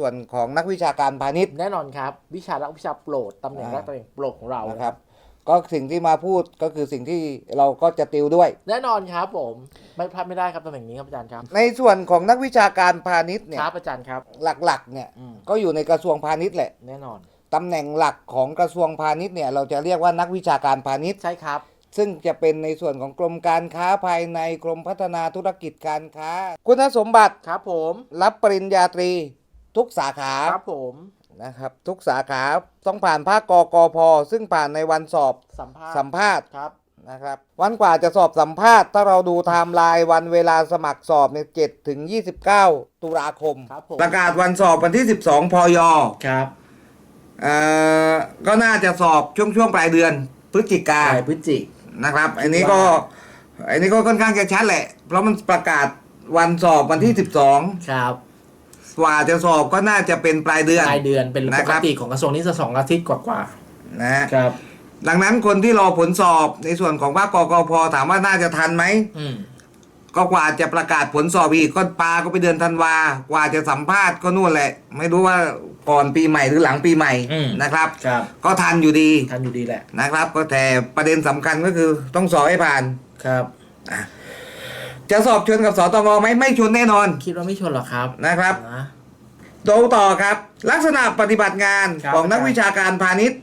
ส่วนของนักวิชาการพาณิชย์แน่นอนครับ วิชาและวิชาโปรดตำแหน่งอ่าและตำแหน่งโปรดของเรานะครับ ก็สิ่งที่มาพูดก็คือสิ่งที่เราก็จะติวด้วย แน่นอนครับผมไม่พลาดไม่ได้ครับตำแหน่งนี้ครับอาจารย์ครับในส่วนของนักวิชาการพาณิชย์เนี่ยครับอาจารย์ครับหลักๆเนี่ยอืมก็อยู่ในกระทรวงพาณิชย์แหละแน่นอนตำแหน่งหลักของกระทรวงพาณิชย์เนี่ยเราจะเรียกว่านักวิชาการพาณิชย์ ใช่ครับซึ่งจะเป็นในส่วนของกรมการค้าภายในกรมพัฒนาธุรกิจการค้า คุณสมบัติครับผมรับปริญญาตรี ทุกสาขาครับผมนะครับ ทุกสาขาต้องผ่านภาคกกพซึ่งผ่านในวันสอบสัมภาษณ์สัมภาษณ์ครับนะครับวันกว่าจะสอบสัมภาษณ์ ถ้าเราดูไทม์ไลน์วันเวลาสมัครสอบเนี่ย7ถึง29ตุลาคมครับผมประกาศวันสอบวันที่12พยครับเอ่อก็น่าจะสอบช่วงช่วงปลายเดือน พฤศจิกาปลายพฤศจิกนะครับ อันนี้ก็อันนี้ก็ค่อนข้างจะชัดแหละ เพราะมันประกาศวันสอบวันที่12ครับ กว่าจะสอบก็น่าจะเป็นปลายเดือนปลายเดือนเป็นปนะคกรับติของกระทรวงนี้จะสองอาทิตย์กว่านะฮะๆครับ ดังนั้นคนที่รอผลสอบในส่วนของภาคกกพถามว่าน่าจะทันไหม อืมก็กว่าจะประกาศผลสอบอีกก็ปาก็ไปเดือนธันวากว่าจะสัมภาษณ์ก็นู่นแหละ ไม่รู้ว่าก่อนปีใหม่หรือหลังปีใหม่นะครับ ครับก็ทันอยู่ดีทันอยู่ดีแหละนะครับ ก็แต่ประเด็นสำคัญก็คือต้องสอบให้ผ่าน ครับ จะสอบชนกับสตงไหมไม่ชนแน่นอนคิดว่าไม่ชนหรอกครับนะครับนะ ดูต่อครับ ลักษณะปฏิบัติงานครับ ของนักวิชาการพาณิชย์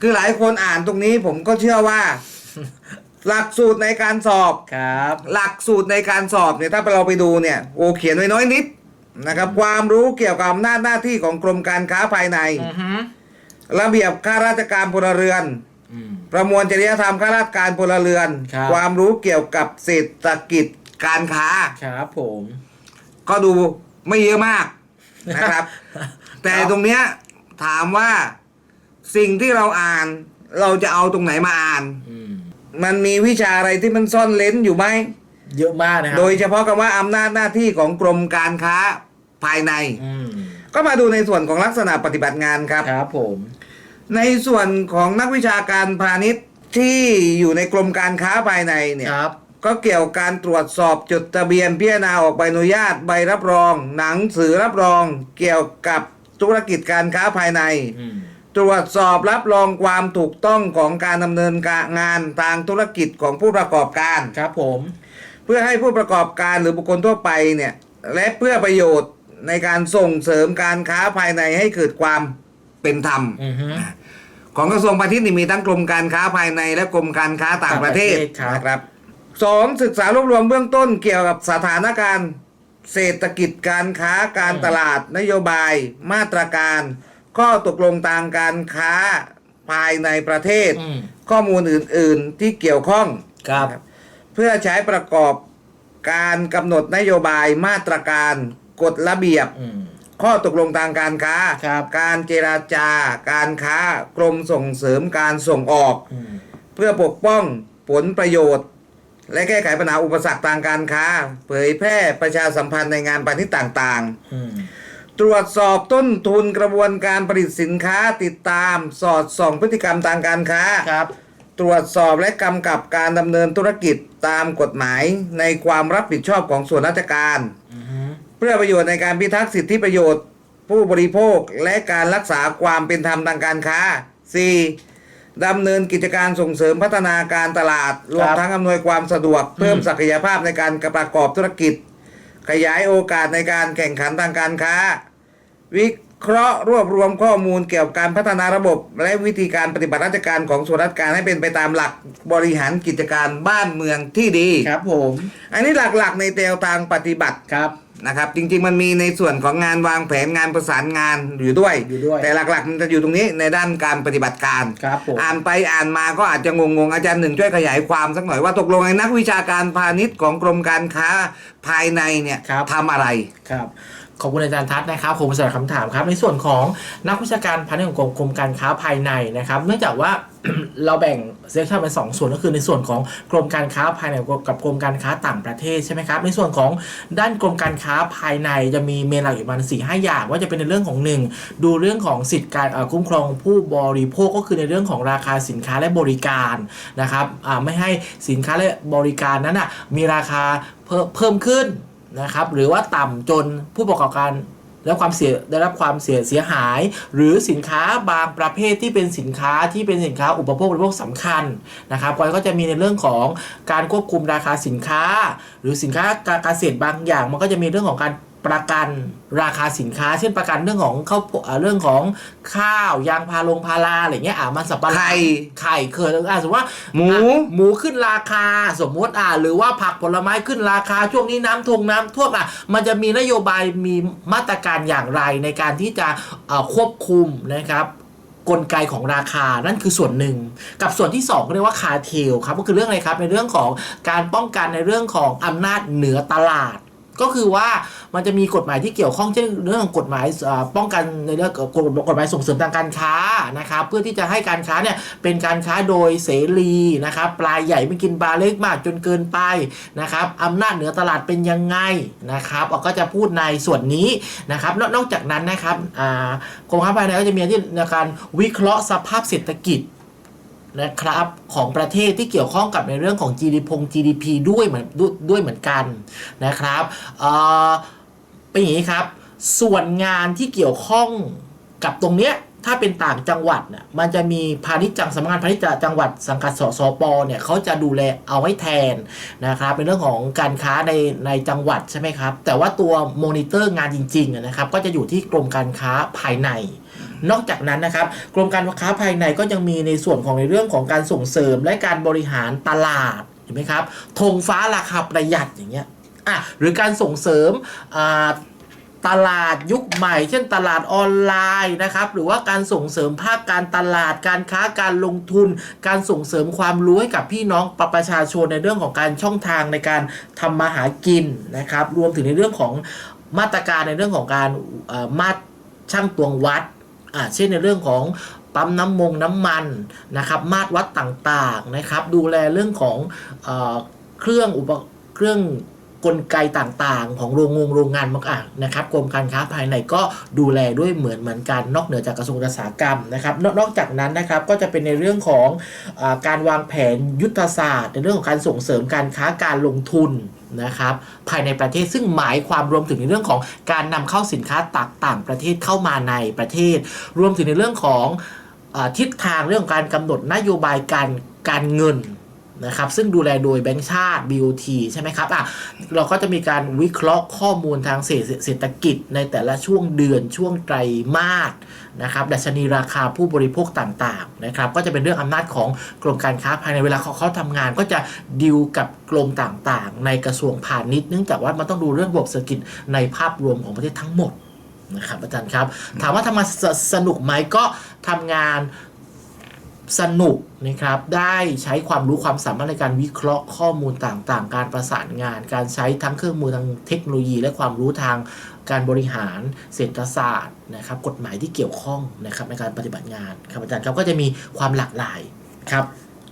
คือหลายคนอ่านตรงนี้ผมก็เชื่อว่า หลักสูตรในการสอบ ครับ หลักสูตรในการสอบเนี่ยถ้าเราไปดูเนี่ยโอเขียนไว้น้อยนิดนะครับ ความรู้เกี่ยวกับอำนาจหน้าที่ของกรมการค้าภายใน อือฮึระเบียบข้าราชการพลเรือน อืม ประมวลจริยธรรมข้าราชการพลเรือน ครับ ความรู้เกี่ยวกับเศรษฐกิจ การค้า ครับผม ก็ดูไม่เยอะมากนะครับ แต่ตรงเนี้ยถามว่าสิ่งที่เราอ่าน เราจะเอาตรงไหนมาอ่าน อืม มันมีวิชาอะไรที่มันซ่อนเลนอยู่ไหม เยอะมากนะครัโดยเฉพาะคำว่าอำนาจหน้าที่ของกรมการค้าภายใน อืมก็มาดูในส่วนของลักษณะปฏิบัติงานครับ ครับผม ในส่วนของนักวิชาการพาณิชย์ที่อยู่ในกรมการค้าภายในเนี่ย ครับ ก็เกี่ยวกับการตรวจสอบจดทะเบียนพิจารณาออกใบอนุญาตใบรับรอง หนังสือรับรอง เกี่ยวกับธุรกิจการค้าภายใน อืมตรวจสอบรับรองความถูกต้องของการดำเนินการงานทางธุรกิจของผู้ประกอบการ ครับผม เพื่อให้ผู้ประกอบการหรือบุคคลทั่วไปเนี่ยและเพื่อประโยชน์ในการส่งเสริมการค้าภายในให้เกิดความเป็นธรรม อือฮึ ของกระทรวงพาณิชย์นี่มีทั้งกรมการค้าภายในและกรมการค้าต่างประเทศต่างประเทศครับ นะครับ สองศึกษารวบรวมเบื้องต้นเกี่ยวกับสถานการณ์ เศรษฐกิจการค้าการตลาดนโยบาย มาตรการ ข้อตกลงทางการค้าภายในประเทศ อืมข้อมูลอื่น ๆ ที่เกี่ยวข้อง ครับเพื่อใช้ประกอบการกำหนดนโยบายมาตรการกฎระเบียบ อืม ข้อตกลงทางการค้า ครับ การเจราจาการค้ากรมส่งเสริมการส่งออก อืม เพื่อปกป้องผลประโยชน์ และแก้ไขปัญหาอุปสรรคทางการค้า เผยแพร่ประชาสัมพันธ์ในงานปฏิต่างอืมๆตรวจสอบต้นทุนกระบวนการผลิตสินค้าติดตามสอดส่องพฤติกรรมทางการค้า ครับ ตรวจสอบและกำกับการดำเนินธุรกิจตามกฎหมายในความรับผิดชอบของส่วนราชการอือฮึเพื่อประโยชน์ในการพิทักษ์สิทธิประโยชน์ ผู้บริโภคและการรักษาความเป็นธรรมทางการค้า 4. ดำเนินกิจการส่งเสริมพัฒนาการตลาด รวมทั้งอำนวยความสะดวกเพิ่มศักยภาพในการประกอบธุรกิจ ขยายโอกาสในการแข่งขันทางการค้า วิเคราะห์รวบรวมข้อมูลเกี่ยวกับการพัฒนาระบบ และวิธีการปฏิบัติราชการของส่วนราชการให้เป็นไปตามหลักบริหารกิจการบ้านเมืองที่ดี ครับผม อันนี้หลักๆในแนวทางปฏิบัติครับ นะครับ จริงๆมันมีในส่วนของงานวางแผนงานประสานงานอยู่ด้วย อยู่ด้วย แต่หลักๆมันจะอยู่ตรงนี้ในด้านการปฏิบัติการ ครับผม อ่านไปอ่านมาก็อาจจะงงๆอาจารย์หนึ่งช่วยขยายความสักหน่อยว่าตกลงไอ้นักวิชาการพาณิชย์ของกรมการค้าภายในเนี่ยครับ ทำอะไร ครับ ขอบคุณอาจารย์ทัศน์นะครับผมสำหรับคำถามครับ ในส่วนของนักวิชาการพาณิชย์ของกรมการค้าภายในนะครับ เนื่องจากว่าเราแบ่งเซสชันเป็นสองส่วนก็คือในส่วนของกรมการค้าภายในกับกรมการค้าต่างประเทศใช่ไหมครับในส่วนของด้านกรมการค้าภายในจะมีเมนหลักอยู่ประมาณสี่ห้าอย่าง ว่าจะเป็นในเรื่องของหนึ่งดูเรื่องของสิทธิการคุ้มครองผู้บริโภคก็คือในเรื่องของราคาสินค้าและบริการนะครับไม่ให้สินค้าและบริการนั้นอะมีราคาเพเพิ่มขึ้น นะครับ หรือว่าต่ำจนผู้ประกอบการได้รับความเสียได้รับความเสียเสียหาย หรือสินค้าบางประเภทที่เป็นสินค้าที่เป็นสินค้าอุปโภคบริโภคสำคัญนะครับก็จะมีในเรื่องของการควบคุมราคาสินค้า หรือสินค้าการเกษตรบางอย่าง มันก็จะมีเรื่องของการ ประกันราคาสินค้า เช่นประกันเรื่องของข้าวอ่าเรื่องของข้าวยางพาลงพาราอะไรเงี้ยอ่ามันสับปะหลังไข่ไข่เคยอ่าสมมติว่าหมูอะหมูขึ้นราคาสมมติอ่าหรือว่าผักผลไม้ขึ้นราคาช่วงนี้น้ำทงน้ำท่วมอะมันจะมีนโยบายมีมาตรการอย่างไรในการที่จะเอ่อควบคุมนะครับกลไกของราคานั่นคือส่วนหนึ่ง กับส่วนที่2ก็เรียกว่าคาเทลครับก็คือเรื่องอะไรครับในเรื่องของการป้องกันในเรื่องของอำนาจเหนือตลาด ก็คือว่ามันจะมีกฎหมายที่เกี่ยวข้องเช่นเรื่องของกฎหมายป้องกันในเรื่องของกฎกฎหมายส่งเสริมทางการค้านะครับเพื่อที่จะให้การค้าเนี่ยเป็นการค้าโดยเสรีนะครับปลายใหญ่ไม่กินปลาเล็กมากจนเกินไปนะครับอำนาจเหนือตลาดเป็นยังไงนะครับก็จะพูดในส่วนนี้นะครับนอกจากนั้นนะครับกรมค้าภายในก็จะมีที่ในการวิเคราะห์สภาพเศรษฐกิจ นะครับของประเทศที่เกี่ยวข้องกับในเรื่องของ GDP พง GDP ด้วยเหมือนด้วยด้วยเหมือนกันนะครับเอ่อเป็นอย่างนี้ครับ ส่วนงานที่เกี่ยวข้องกับตรงเนี้ยถ้าเป็นต่างจังหวัดน่ะมันจะมีพาณิชย์จังสำนักงานพาณิชย์จังหวัดสังกัดสสปเนี่ยเขาจะดูแลเอาไว้แทนนะครับเป็นเรื่องของการค้าในในจังหวัดใช่ไหมครับแต่ว่าตัวมอนิเตอร์งานจริงๆนะครับก็จะอยู่ที่กรมการค้าภายใน นอกจากนั้นนะครับกรมการค้าภายในก็ยังมีในส่วนของในเรื่องของการส่งเสริมและการบริหารตลาดเห็นไหมครับธงฟ้าราคาประหยัดอย่างเงี้ยอะหรือการส่งเสริมอ่าตลาดยุคใหม่ เช่นตลาดออนไลน์นะครับ หรือว่าการส่งเสริมภาคการตลาดการค้าการลงทุน การส่งเสริมความรู้ให้กับพี่น้องประประชาชนในเรื่องของการช่องทางในการทำมาหากินนะครับ รวมถึงในเรื่องของมาตรการในเรื่องของการมาตรช่างตวงวัด เช่นในเรื่องของปั๊มน้ำมงน้ำมันนะครับ มาตรวัดต่างๆนะครับ ดูแลเรื่องของเอเครื่องอุปเครื่องกลไกต่างๆ ของโรงงงโรงงานมักอะนะครับกรมการค้าภายในก็ดูแลด้วยเหมือนเหมือนกันนอกเหนือจากกระทรวงอุตสาหกรรมนะครับนอกนอกจากนั้นนะครับก็จะเป็นในเรื่องของอการวางแผนยุทธศาสตร์ ในเรื่องของการส่งเสริมการค้าการลงทุน นะครับภายในประเทศซึ่งหมายความรวมถึงในเรื่องของการนำเข้าสินค้าต่างต่างประเทศเข้ามาในประเทศ รวมถึงในเรื่องของอทิศทางเรื่องของการกำหนดนโยบายการการเงิน นะครับซึ่งดูแลโดยแบงก์ชาติ BOT ใช่ไหมครับอะเราก็จะมีการวิเคราะห์ข้อมูลทางเศรษฐกิจในแต่ละช่วงเดือนช่วงไตรมาสนะครับดัชนีราคาผู้บริโภคต่างๆนะครับก็จะเป็นเรื่องอำนาจของกรมการค้าภายในเวลาเขาเขาทำงาน ก็จะดิวกับกรมต่างๆ ในกระทรวงพาณิชย์เนื่องจากว่ามันต้องดูเรื่องระบบเศรษฐกิจในภาพรวมของประเทศทั้งหมดนะครับอาจารย์ครับ ถามว่าทำงานสสนุกไหมก็ทำงาน สนุกนะครับ ได้ใช้ความรู้ความสามารถในการวิเคราะห์ข้อมูลต่างๆ การประสานงาน การใช้ทั้งเครื่องมือทางเทคโนโลยี และความรู้ทางการบริหารเศรษฐศาสตร์นะครับ กฎหมายที่เกี่ยวข้องนะครับในการปฏิบัติงานครับอาจารย์ครับก็จะมีความหลากหลายครับ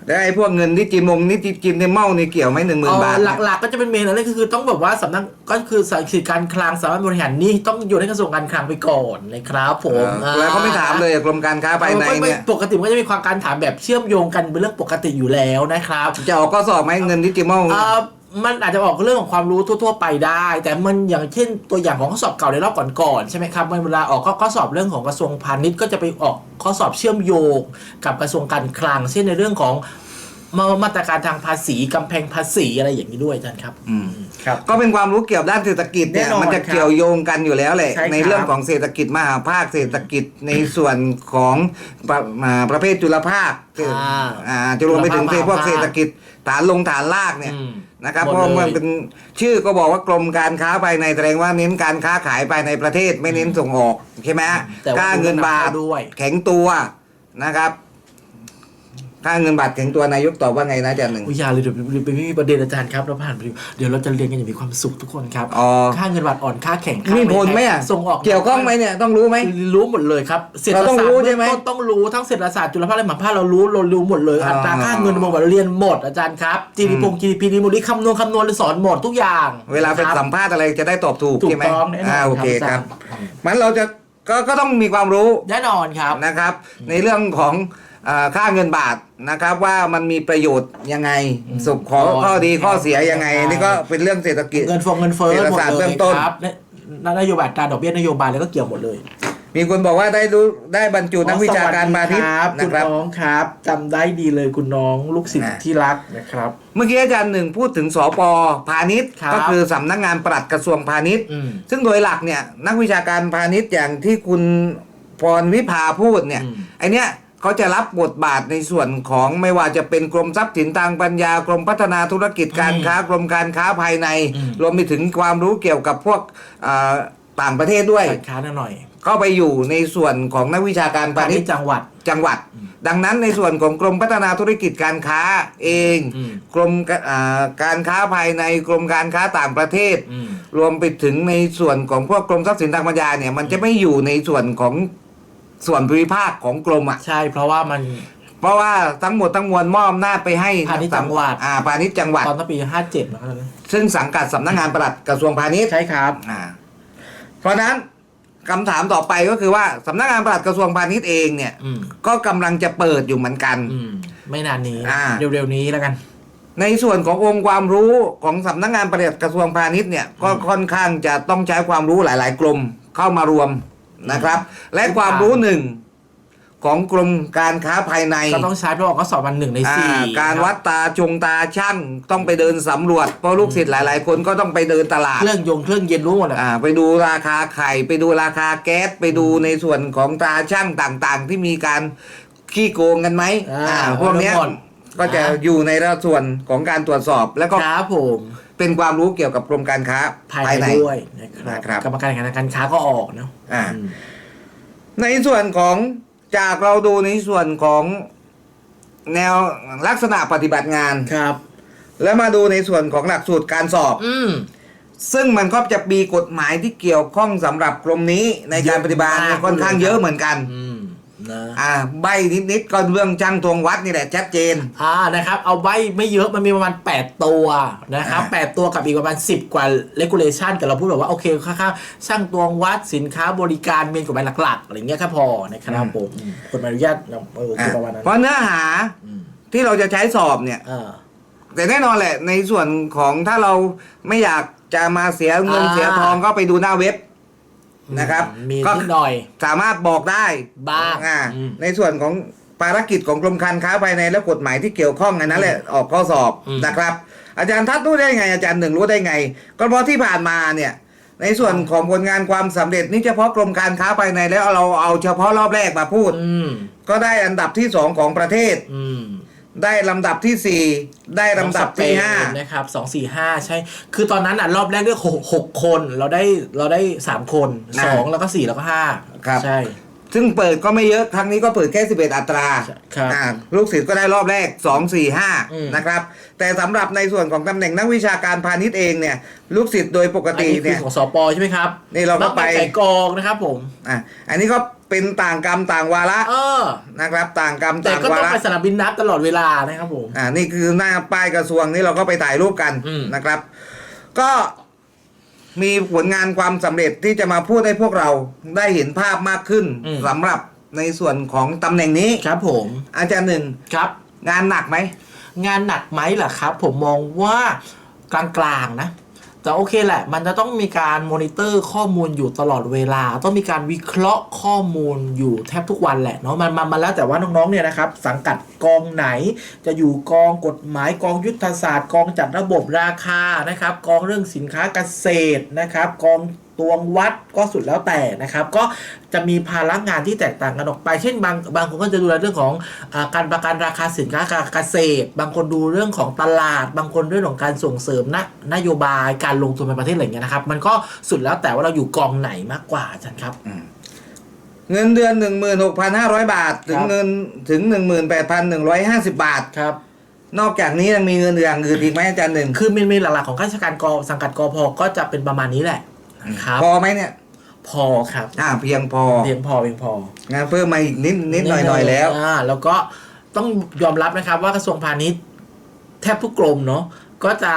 แล้วไอ้พวกเงินที่จิมมงนี่จิจิมในเมานี่เกี่ยวไหมหนึ่งหมื่นบาทเอ่อเนี่ยหลักๆก็จะเป็นเมนอะไรก็คือต้องแบบว่าสำนักก็คือสายคือการคลังสามารถบริหารหนี่ต้องอยู่ในกระทรวงการคลังไปก่อนนะครับผมเออแล้วเขาไม่ถามเลยกรมการค้าภายในเออไม่เนี่ยไม่ปกติมันก็จะมีความการถามแบบเชื่อมโยงกันเป็นเรื่องปกติอยู่แล้วนะครับจะออกก็สอบไหมเงินดิจิมอล เอ่อ มันอาจจะออกเรื่องของความรู้ทั่ว ๆ ไปได้ แต่มันอย่างเช่นตัวอย่างของข้อสอบเก่าในรอบก่อนๆใช่ไหมครับเวลาออกข้อสอบเรื่องของกระทรวงพาณิชย์ก็จะไปออกข้อสอบเชื่อมโยงกับกระทรวงการคลังเช่นในเรื่องของมามาตรการทางภาษีกำแพงภาษีอะไรอย่างนี้ด้วยอาจารย์ครับอืมครับ ก็เป็นความรู้เกี่ยวด้านเศรษฐกิจเนี่ยแน่นอนมันจะครับเกี่ยวโยงกันอยู่แล้วแหละใช่ครับ ในเรื่องของเศรษฐกิจมหาภาคเศรษฐกิจในส่วนของประอ่าประเภทจุลภาคอ่าอ่าจะรวมไปถึงจุลภาคพวกมหาภาคเศรษฐกิจ ฐานลงฐานลากเนี่ยอืมนะครับหมดเพราะเลยมันเป็นชื่อก็บอกว่ากรมการค้าภายในแสดงว่าเน้นการค้าขายภายในประเทศไม่เน้นส่งออกใช่ไหมแต่ว่าค่าเงินบาทด้วย แข็งตัวนะครับ ค่าเงินบาทแข็งตัวนายกตอบว่าไงนะอาจารย์หนึ่งวิยาเลยเดี๋ยวเดี๋ยวไม่มีประเด็นอาจารย์ครับเราผ่านไปดูเดี๋ยวเราจะเรียนกันอย่างมีความสุขทุกคนครับ อ๋อค่าเงินบาทอ่อนค่าแข่งค่ามีผลไหมอะส่งออกเกี่ยวข้องไหมเนี่ยต้องรู้ไหม รู้หมดเลยครับเศรษฐเราต้องศาสตรู้ร์ใช่ไหมต้นต้องรู้ทั้งเศรษฐศาสตร์จุลภาคและมหาภาคเรารู้เรารู้หมดเลยอ่าอัตราค่าเงินมองว่าเราเรียนหมดอาจารย์ครับ GDP อืม GDP ดีมูลนี้คำนวณคำนวณเลยสอนหมดทุกอย่างเวลาไปครับ สัมภาษณ์อะไรจะได้ตอบถูกถูกใช่ไหมต้องแน่นอนอ่าโอเคคครัรับบมันเราจะก็ก็ต้องมีความรู้แน่นอนครับ นะครับ ในเรื่องของอ่า ค่าเงินบาทนะครับว่ามันมีประโยชน์ยังไงอืมสุขขออ๋อข้อดีข้อเสียยังไงใช่นี่ก็เป็นเรื่องเศรษฐกิจเงินฟงเงินเฟ้อเศรษฐหมดศาสตร์เลเบื้ยองต้นครับและนโยบายอัตราดอกเบี้ยนโยบายแล้วก็เกี่ยวหมดเลย มีคนบอกว่าได้รู้ได้บรรจุนักวิชาการมาณิตครับนะคุณครับน้องครับจำได้ดีเลยคุณน้องลูกศิษย์อ่าที่รักนะครับ เมื่อกี้อาจารย์หนึ่งพูดถึงสปพาณิชย์ครับก็คือสำนักงานปลัดกระทรวงพาณิชย์อืมซึ่งโดยหลักเนี่ยนักวิชาการพาณิชย์อย่างที่คุณพรวิภาพูดเนี่ยอืมไอเนี้ย เขาจะรับบทบาทในส่วนของไม่ว่าจะเป็นกรมทรัพย์สินทางปัญญากรมพัฒนาธุรกิจการค้ากรมการค้าภายในอืมรวมไปถึงความรู้เกี่ยวกับพวกอ่าต่างประเทศด้วยการค้าหน่อยเข้าไปอยู่ในส่วนของนักวิชาการพาพาณิณิชชย์ย์จังหวัดจังหวัด ดังนั้นในส่วนของกรมพัฒนาธุรกิจการค้าเองอืมกรมกอ่าการค้าภายในกรมการค้าต่างประเทศอืมรวมไปถึงในส่วนของพวกกรมทรัพย์สินทางปัญญาเนี่ยมันจะไม่อยู่ในส่วนของ ส่วนภูมิภาคของกรมอะใช่เพราะว่ามัน เพราะว่าทั้งหมดทั้งมวลมอบอำนาจไปให้พาณิชย์จังหวัด อ่าพาณิชย์จังหวัด ตอนตั้งปีห้าเจ็ดนะครับซึ่งสังกัดสำนักงานปลัดกระทรวงพาณิชย์ใช่ครับอ่าเพราะฉะนั้นคำถามต่อไปก็คือว่าสำนักงานปลัดกระทรวงพาณิชย์เองเนี่ย อืมก็กำลังจะเปิดอยู่เหมือนกัน อืมไม่นานนี้อ่า เร็วๆนี้แล้วกัน ในส่วนขององค์ความรู้ของสำนักงานปลัดกระทรวงพาณิชย์เนี่ยก็ค่อนข้างจะต้องใช้ความรู้หลาย ๆกรมเข้ามารวม นะครับ และความรู้หนึ่งของกรมการค้าภายในก็ต้องใช้เพราะว่าก็สอบวันหนึ่งในอ่าสี่การวัดตาจงตาช่างต้องไปเดินสำรวจเพราะลูกศิษย์หลาย ๆ คนก็ต้องไปเดินตลาด เครื่องยงเครื่องเย็นรู้หมดอะอ่าไปดูราคาไข่ไปดูราคาแก๊สไปดูในส่วนของตราช่างต่างๆ ที่มีการขี้โกงกันไหมอ่าพวกเนี้ยทั้งหมดก็จะอยู่ในส่วนของการตรวจสอบแล้วก็ ครับผม เป็นความรู้เกี่ยวกับกรมการค้าภายภายในในด้วยนะครับนะครับกรรมการแข่งขันการค้าก็ออกเนาะอ่า อืมในส่วนของจากเราดูในส่วนของแนวลักษณะปฏิบัติงาน ครับ แล้วมาดูในส่วนของหลักสูตรการสอบ อืม ซึ่งมันก็จะมีกฎหมายที่เกี่ยวข้องสำหรับกรมนี้ในการปฏิบัติเยอะมาก ค่อนข้างเยอะเหมือนกัน อืม นะ อ่าใบนิดๆก็เรื่องช่างตวงวัดนี่แหละชัดเจน อ่านะครับ เอาไว้ไม่เยอะมันมีประมาณ 8 ตัวนะครับอ่าแปดตัวกับอีกประมาณ 10 กว่า regulation แต่เราพูดแบบว่า โอเคค่าๆช่างตวงวัดสินค้าบริการมีกฎหมายหลักๆอะไรเงี้ยแค่พอนะครับผมอืมกฎหมายอนุญาตเอออะคือประมาณนั้นเพราะเนื้อหาอืมที่เราจะใช้สอบเนี่ย อ่า แต่แน่นอนแหละในส่วนของถ้าเราไม่อยากจะมาเสียเงินอ่า เสียทองก็ไปดูหน้าเว็บ นะครับมีก็นิดหน่อย สามารถบอกได้บ้างอ่าอืม ในส่วนของภารกิจของกรมการค้าภายในและกฎหมายที่เกี่ยวข้องอันนั้นแหละออกข้อสอบอืม นะครับ อาจารย์ทัดรู้ได้ไง อาจารย์หนึ่งรู้ได้ไงก็เพราะที่ผ่านมาเนี่ย ในส่วนของผลงานความสำเร็จนี่เฉพาะกรมการค้าภายในแล้วเราเอาเฉพาะรอบแรกมาพูด อืมก็ได้อันดับที่สองของประเทศ อืม ได้ลำดับที่สี่ได้ลำดับที่ห้า นะครับสองสี่ห้าใช่ คือตอนนั้นอะรอบแรกเลือกหกหกคน เราได้เราได้สามคนอ่าสองแล้วก็สี่แล้วก็ห้าครับ ใช่ ซึ่งเปิดก็ไม่เยอะ ครั้งนี้ก็เปิดแค่ 11 อัตราครับอ่าลูกศิษย์ก็ได้รอบแรก 2 4 อืม 5 นะครับ แต่สำหรับในส่วนของตำแหน่งนักวิชาการพาณิชย์เองเนี่ย ลูกศิษย์โดยปกอันตินี้คือเนี่ยของสปใช่ไหมครับนี่เราก็ไปบ้งไก่กองนะครับผม อะอันนี้ก็ เป็นต่างกรรมต่างวาระเออ นะครับ ต่างกรรมแต่ต่างก็วาต้องระไปสนามบินนับตลอดเวลานะครับผม อ่านี่คือหน้าป้ายกระทรวงนี่เราก็ไปถ่ายรูปกันอืม นะครับ ก็มีผลงานความสำเร็จที่จะมาพูดให้พวกเราได้เห็นภาพมากขึ้นสำหรับในส่วนของตำแหน่งนี้ ครับผมอาจารย์หนึ่งครับ งานหนักไหม งานหนักไหมล่ะครับ ผมมองว่ากลางๆนะ แต่โอเคแหละ มันจะต้องมีการมอนิเตอร์ข้อมูลอยู่ตลอดเวลา ต้องมีการวิเคราะห์ข้อมูลอยู่แทบทุกวันแหละเนาะมันมันมาแล้วแต่ว่าน้องๆเนี่ยนะครับ สังกัดกองไหน จะอยู่กองกฎหมายกองยุทธศาสตร์ กองจัดระบบราคานะครับ กองเรื่องสินค้าเกษตรนะครับ กองตวงวัดก็สุดแล้วแต่นะครับ ก็จะมีภาระงานที่แตกต่างกันออกไป เช่นบางบางคนก็จะดูแลเรื่องของอาการประกันราคาสินค้าการเกษตร บางคนดูเรื่องของตลาด บางคนเรื่องของการส่งเสริมนะนโยบายการลงทุนในประเทศอะไรอย่างเงี้ยนะครับ มันก็สุดแล้วแต่ว่าเราอยู่กองไหนมากกว่าอาจารย์ครับเงินเดือน 16,500 บาท ถึงครับเงินถึง 18,150 บาทครับนอกจากนี้ยังมีเงินอย่างอื่นอีกไหมอาจารย์หนึ่งคือเมนเมนหลักๆของข้าราชการกสังกัดกพก็จะเป็นประมาณนี้แหละ ครับ พอไหมเนี่ย พอครับอ่าเพียงพอเพียงพอเพียงพองานเพิ่มมาอีกนิดนิดหน่อยหน่อยแล้วอ่าแล้วก็ต้องยอมรับนะครับ ว่ากระทรวงพาณิชย์แทบทุกกรมเนาะก็จะ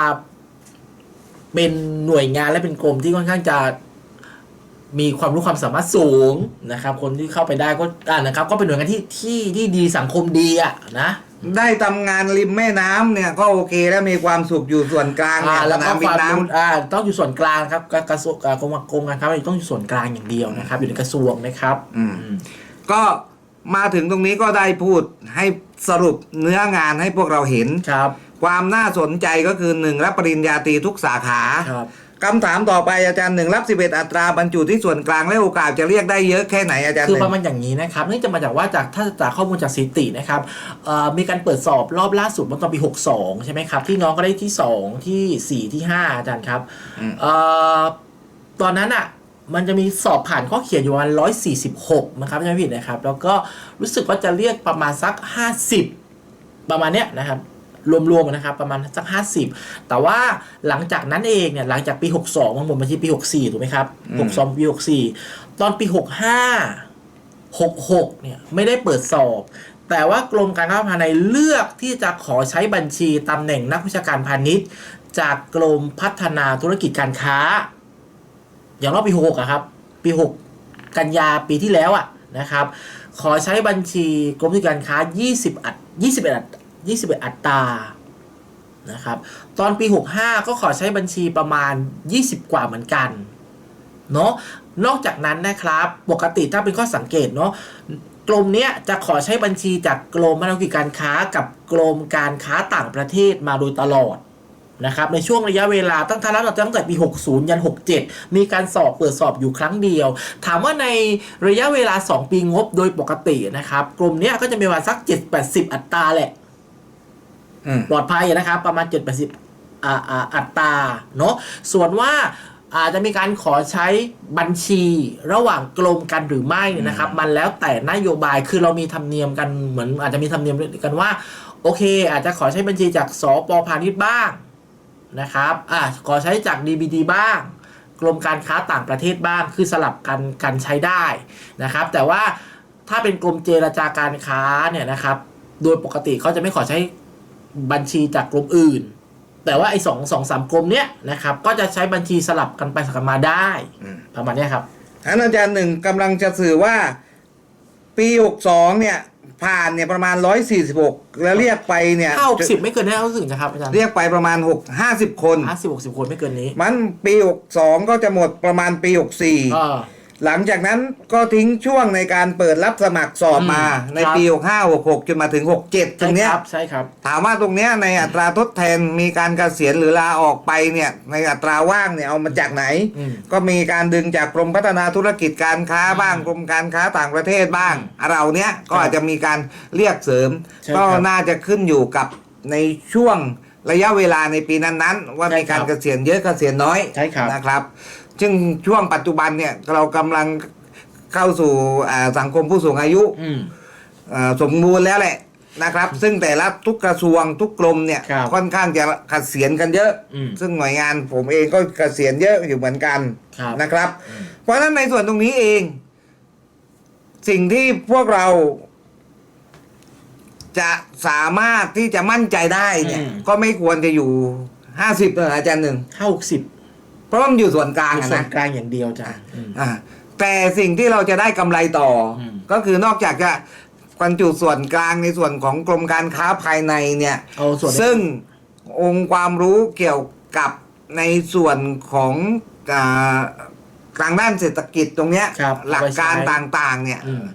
เป็นหน่วยงานและเป็นกรมที่ค่อนข้างจะมีความรู้ความสามารถสูงนะครับ คนที่เข้าไปได้ก็อ่านะครับ ก็เป็นหน่วยงานที่ที่ที่ดีสังคมดีอะนะ ได้ทำงานริมแม่น้ำเนี่ย ก็โอเคแล้วมีความสุขอยู่ส่วนกลางอ่าเนี่ยแล้วสก็นามบิคนวามน้รู้อ่าต้องอยู่ส่วนกลางครับกระกระทรวงอ่ากรมกรมการค้าภายในต้องอยู่ส่วนกลางอย่างเดียวนะครับ อยู่ในกระทรวงนะครับำอืม ก็มาถึงตรงนี้ก็ได้พูดให้สรุปเนื้องานให้พวกเราเห็น ครับ ความน่าสนใจก็คือหนึ่งรับปริญญาตรีทุกสาขา ครับ คำถามต่อไปอาจารย์หนึ่งรับสิบเอ็ดอัตราบรรจุที่ส่วนกลางและโอกาสจะเรียกได้เยอะแค่ไหนอาจารย์หคือนึ่งประมาณอย่างนี้นะครับเนื่องจากมาจากว่าจากถ้าจากข้อมูลจากสถิตินะครับเอ่อมีการเปิดสอบรอบล่าสุดเมื่อตอนปี 62 ใช่ไหมครับ ที่น้องก็ได้ที่ 2 ที่ 4 ที่ 5 อาจารย์ครับอืมเอ่อตอนนั้นอะมันจะมีสอบผ่านข้อเขียนอยู่ประมาณ146นะครับไม่ผิดนะครับ แล้วก็รู้สึกว่าจะเรียกประมาณสัก50ประมาณเนี้ยนะครับ รวมๆนะครับประมาณสัก 50 แต่ว่าหลังจากนั้นเองเนี่ยหลังจากปี 62มันหมดมาที่ปี 64 ถูกไหมครับอืม62 ปี 64 ตอนปี 65 66 เนี่ยไม่ได้เปิดสอบ แต่ว่ากรมการค้าภายในเลือกที่จะขอใช้บัญชีตำแหน่งนักวิชาการพาณิชย์ จากกรมพัฒนาธุรกิจการค้า อย่างรอบปี 66อะครับ ปี 6 กันยาปีที่แล้วอะนะครับ ขอใช้บัญชีกรมธุรกิจการค้า 20 อัด 21อัด 21 อัตรานะครับตอนปี 65 ก็ขอใช้บัญชีประมาณ 20 กว่าเหมือนกันเนาะนอกจากนั้นนะครับปกติถ้าเป็นข้อสังเกตเนาะกรมเนี้ยจะขอใช้บัญชีจากกรมพัฒนาธุรกิจการค้ากับกรมการค้าต่างประเทศมาโดยตลอดนะครับในช่วงระยะเวลาตั้งแต่รับตั้งแต่ปี 60 ยัน 67 มีการสอบเปิดสอบอยู่ครั้งเดียว ถามว่าในระยะเวลา 2 ปีงบโดยปกตินะครับกรมเนี้ยก็จะมีประมาณสัก 7-80 อัตราแหละ ปลอดภัยนะครับ ประมาณ 7 8 0อ่าอ่าอัตราเนาะส่วนว่าอาจจะมีการขอใช้บัญชีระหว่างกรมกันหรือไม่เนี่ยนะครับ มันแล้วแต่นโยบายคือเรามีธรรมเนียมกันเหมือน อาจจะมีธรรมเนียมกันว่า โอเค อาจจะขอใช้บัญชีจากสปพาณิชย์บ้างนะครับอ่าขอใช้จาก DBD บ้าง กรมการค้าต่างประเทศบ้างคือสลับกันกันใช้ได้นะครับ แต่ว่าถ้าเป็นกรมเจรจาการค้าเนี่ยนะครับ โดยปกติเขาจะไม่ขอใช้ บัญชีจากกรมอื่น แต่ว่าไอ้สองสองสามกรมเนี้ยนะครับ ก็จะใช้บัญชีสลับกันไปสลับกันมาได้อืมประมาณเนี้ยครับอันอาจารย์หนึ่งกำลังจะสื่อว่าปีหกสองเนี่ยผ่านเนี่ยประมาณร้อยสี่สิบหกแล้วเรียกไปเนี่ยถ้าหกสิบไม่เกินนี้รู้สึกนะครับอาจารย์เรียกไปประมาณหกห้าสิบคนห้าสิบหกสิบคนไม่เกินนี้ มันปีหกสองก็จะหมดประมาณปีหกสี่ก็ หลังจากนั้นก็ทิ้งช่วงในการเปิดรับสมัครสอบมาอืมในครับ ปีหกห้าหกหกจนมาถึงหกเจ็ดตรใช่งเนี้คยรับใช่ครับ ถามว่าตรงเนี้ยในอัตราทดแทนมีการเกษียณหรือลาออกไปเนี่ยในอัตราว่างเนี่ยเอามาจากไหน อืม ก็มีการดึงจากกรมพัฒนาธุรกิจการค้าบ้างกรมการค้าต่างประเทศบ้างเราเนี้ยก็อาจจะมีการเรียกเสริม ใช่ก็ครับน่าจะขึ้นอยู่กับในช่วงระยะเวลาในปีนั้นๆ ว่าใช่มีการครับเกษียณเยอะเกษียณน้อยใช่ครับ นะครับ ซึ่งช่วงปัจจุบันเนี่ยเรากำลังเข้าสู่อ่าสังคมผู้สูงอายุอืมอ่าสมบูรณ์แล้วแหละนะครับ ซึ่งแต่ละทุกกระทรวงทุกกรมเนี่ยครับค่อนข้างจะเกษียณกันเยอะอืมซึ่งหน่วยงานผมเองก็เกษียณเยอะอยู่เหมือนกันครับนะครับ เพราะฉะนั้นในส่วนตรงนี้เอง สิ่งที่พวกเรา จะสามารถที่จะมั่นใจได้เนี่ยอืมก็ไม่ควรจะอยู่ห้าสิบเลยอาจารย์หนึ่งห้าหกสิบเพ ราะว่ามันอยู่ส่วนกลางอะส่วนะนกลางอย่างเดียวอาจารย์อืม อ่าแต่สิ่งที่เราจะได้กำไรต่ออม ก็คือนอกจากจะบรรจุส่วนกลางในส่วนของกรมการค้าภายในเนี่ย เอาส่วนซึ่งองค์ความรู้เกี่ยวกับในส่วนของอาทางด้านเศรษฐกิจตรงเนี้ยครับหลักการเอาไปใช้ต่างๆเนี่ยอืม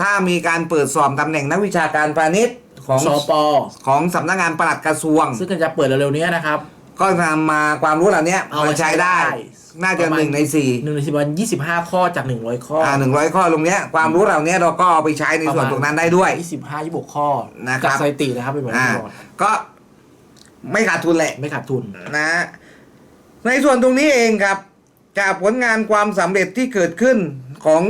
ถ้ามีการเปิดสอบตำแหน่งนักวิชาการพาณิชย์ของสปของสำนักงานปลัดกระทรวง ซึ่งก็จะเปิดเร็วๆนี้นะครับ ก็นำมาความรู้เหล่านี้เอามามาใช้ได้ใช้ได้น่าจะประมาณ หนึ่งในสี่หนึ่งในสิบวันยี่สิบห้าข้อจากหนึ่งร้อยข้ออ่าหนึ่งร้อยข้อตรงเนี้ยความรู้เหล่านี้เราก็เอาไปใช้ในส่วนตรงนั้นได้ด้วย ยี่สิบห้ายี่สิบข้อนะครับ จากสถิตินะครับเป็นเหมือนอ่าที่บอกก็ไม่ขาดทุนแหละ ไม่ขาดทุน นะฮะในส่วนตรงนี้เองครับจากผลงานความสำเร็จที่เกิดขึ้นของ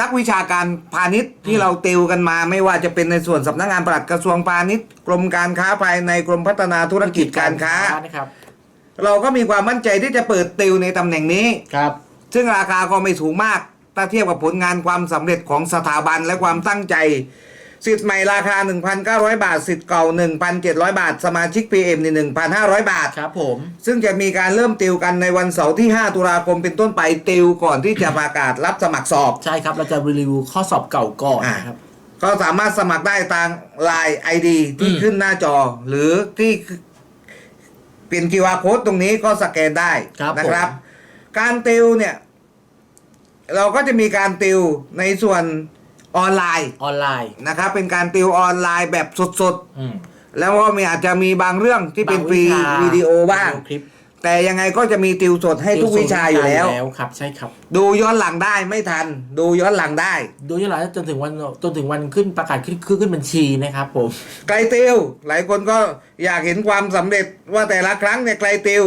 นักวิชาการพาณิชย์ที่อืมเราติวกันมา ไม่ว่าจะเป็นในส่วนสำนักงานปลัดกระทรวงพาณิชย์กรมการค้าภายในกรมพัฒนาธุรกิจการค้า นะครับเราก็มีความมั่นใจที่จะเปิดติวในตำแหน่งนี้ ครับ ซึ่งราคาก็ไม่สูงมาก ถ้าเทียบกับผลงานความสำเร็จของสถาบันและความตั้งใจ สิทธิ์ใหม่ราคา 1,900 บาท สิทธิ์เก่า 1,700 บาท สมาชิก PM นี่1,500 บาท ครับผม ซึ่งจะมีการเริ่มติวกันในวันเสาร์ที่ 5 ตุลาคมเป็นต้นไปติวก่อนที่จะประกาศรับสมัครสอบ ใช่ครับ เราจะรีวิวข้อสอบเก่าก่อนนะครับ ก็สามารถสมัครได้ทาง Line ID ที่อืมขึ้นหน้าจอ หรือที่เป็น QR code ตรงนี้ก็สแกนได้ครับนะครับผมการติวเนี่ย เราก็จะมีการติวในส่วน ออนไลน์ออนไลน์นะครับเป็นการติวออนไลน์แบบสดอืม ๆ แล้วก็มีอาจจะมีบางเรื่องที่เป็นฟรีบางวิดีโอบ้างวิดีโอคลิป แต่ยังไงก็จะมีติวสดให้ทุกวิชาอยู่แล้วแล้ว ครับใช่ครับ ดูย้อนหลังได้ไม่ทัน ดูย้อนหลังได้ ดูย้อนหลังจนถึงวันจนถึงวันขึ้นประกาศขึ้นขึ้นขึ้นบัญชีนะครับผม ไกลติวหลายคนก็อยากเห็นความสำเร็จว่าแต่ละครั้งเนี่ยไกลติว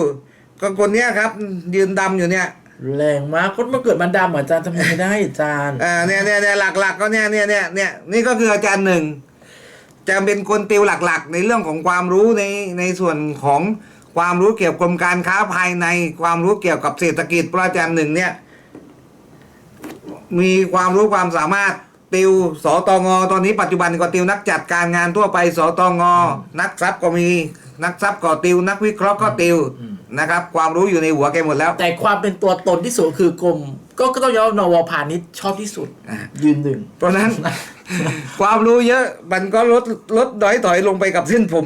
ก็คนเนี้ยครับยืนดำอยู่เนี่ย แรงมากคนมาเกิดมันดำเหมือนอาจารย์ทำไมไม่ได้อาจารย์อ่าเนี่ยเนี่ยเนี่ยหลักๆก็เนี่ยเนี่ยเนี่ยเนี่ยนี่ก็คืออาจารย์หนึ่งจะเป็นคนติวหลักๆ ในเรื่องของความรู้ในในส่วนของความรู้เกี่ยวกับกรมการค้าภายในความรู้เกี่ยวกับเศรษฐกิจเพระอาจารย์หนึ่งเนี่ย มีความรู้ความสามารถติวสตงตอนนี้ปัจจุบันก็ติวนักจัดการงานทั่วไปสตงนักทรัพย์ก็มีนักทรัพย์ก็ติว นักวิเคราะห์ก็ติว อื นะครับ ความรู้อยู่ในหัวแกหมดแล้ว แต่ความเป็นตัวตนที่สุดคือกรมก็ก็ต้องยอมรับนวพาณิชย์ชอบที่สุด อ่า ยืนหนึ่ง เพราะฉะนั้น ความรู้เยอะมันก็ลดลดดอยถอยลงไปกับเส้นผม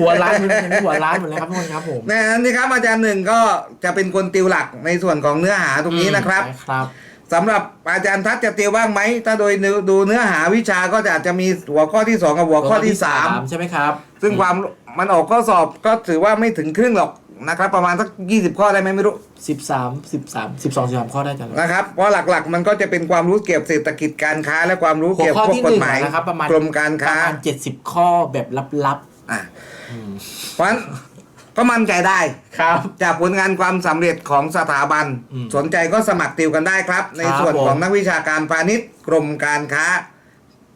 หัวร้านมันเป็นหัวร้านหมดเลยครับทุกคนครับผมนะนี่ครับอาจารย์หนึ่งก็จะเป็นคนติวหลักในส่วนของเนื้อหาตรงนี้นะครับใช่ครับ สำหรับอาจารย์ทัศน์จะติวบ้างไหม ถ้าโดยดูเนื้อหาวิชาก็จะอาจจะมีหัวข้อที่สองกับหัวข้อที่สาม ใช่ไหมครับซึ่งความมันออกข้อสอบก็ถือว่าไม่ถึงครึ่งหรอก นะครับ ประมาณสักยี่สิบข้อได้ไหมไม่รู้สิบสามสิบสามสิบสองสิบสามข้อได้จัง นะครับเพราะหลักๆ มันก็จะเป็นความรู้เกี่ยวกับเศรษฐกิจการค้า และความรู้หัวเกี่ยวข้กัอบพวกที่กหฎนึ่งหมายนะครับประมาณ กรมการปค้าระมาณเจ็ดสิบข้อแบบลับอะเพราะฉะนั้นก็มั่นใจได้ ๆ ครับ จากผลงานความสำเร็จของสถาบัน อืมสนใจก็สมัครติวกันได้ครับ ในครับส่วนของผมนักวิชาการพาณิชย์กรมการค้า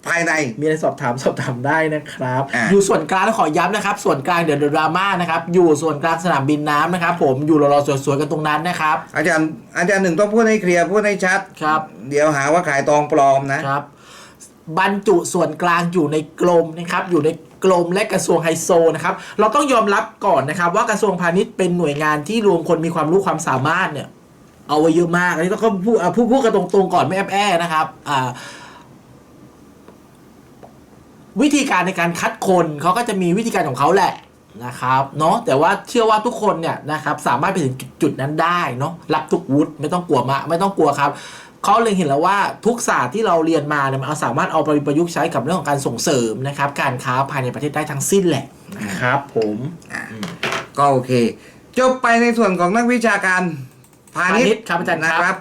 ภายใน มีอะไรสอบถามสอบถามได้นะครับ อะ อยู่ส่วนกลางแล้วขอย้ำนะครับ ส่วนกลางเดี๋ยวดราม่านะครับ อยู่ส่วนกลางสนามบินน้ำนะครับผมอยู่รอๆสวยๆกันตรงนั้นนะครับ อาจารย์อาจารย์หนึ่งต้องพูดให้เคลียร์พูดให้ชัด ครับ เดี๋ยวหาว่าขายตองปลอมนะ ครับ บรรจุส่วนกลางอยู่ในกรมนะครับ อยู่ในกรมและกระทรวงไฮโซนะครับ เราต้องยอมรับก่อนนะครับ ว่ากระทรวงพาณิชย์เป็นหน่วยงานที่รวมคนมีความรู้ความสามารถเนี่ย เอาไว้เยอะมาก อันนี้ต้องพูดอะพูดพูดกันตรงๆก่อนไม่แอบแอนะครับ อ่า วิธีการในการคัดคนเขาก็จะมีวิธีการของเขาแหละนะครับเนาะแต่ว่าเชื่อว่าทุกคนเนี่ยนะครับสามารถไปถึงจุดนั้นได้เนาะรับทุกวุฒิไม่ต้องกลัวมากไม่ต้องกลัวครับเขาเลยเห็นแล้วว่าทุกศาสตร์ที่เราเรียนมาเนี่ยมันเอาสามารถเอาไปประยุกต์ใช้กับเรื่องของการส่งเสริมนะครับ การค้าภายในประเทศได้ทั้งสิ้นแหละนะครับ ผมก็โอเค จบไปในส่วนของนักวิชาการพาณิชย์ครับอาจารย์ครับนะครับ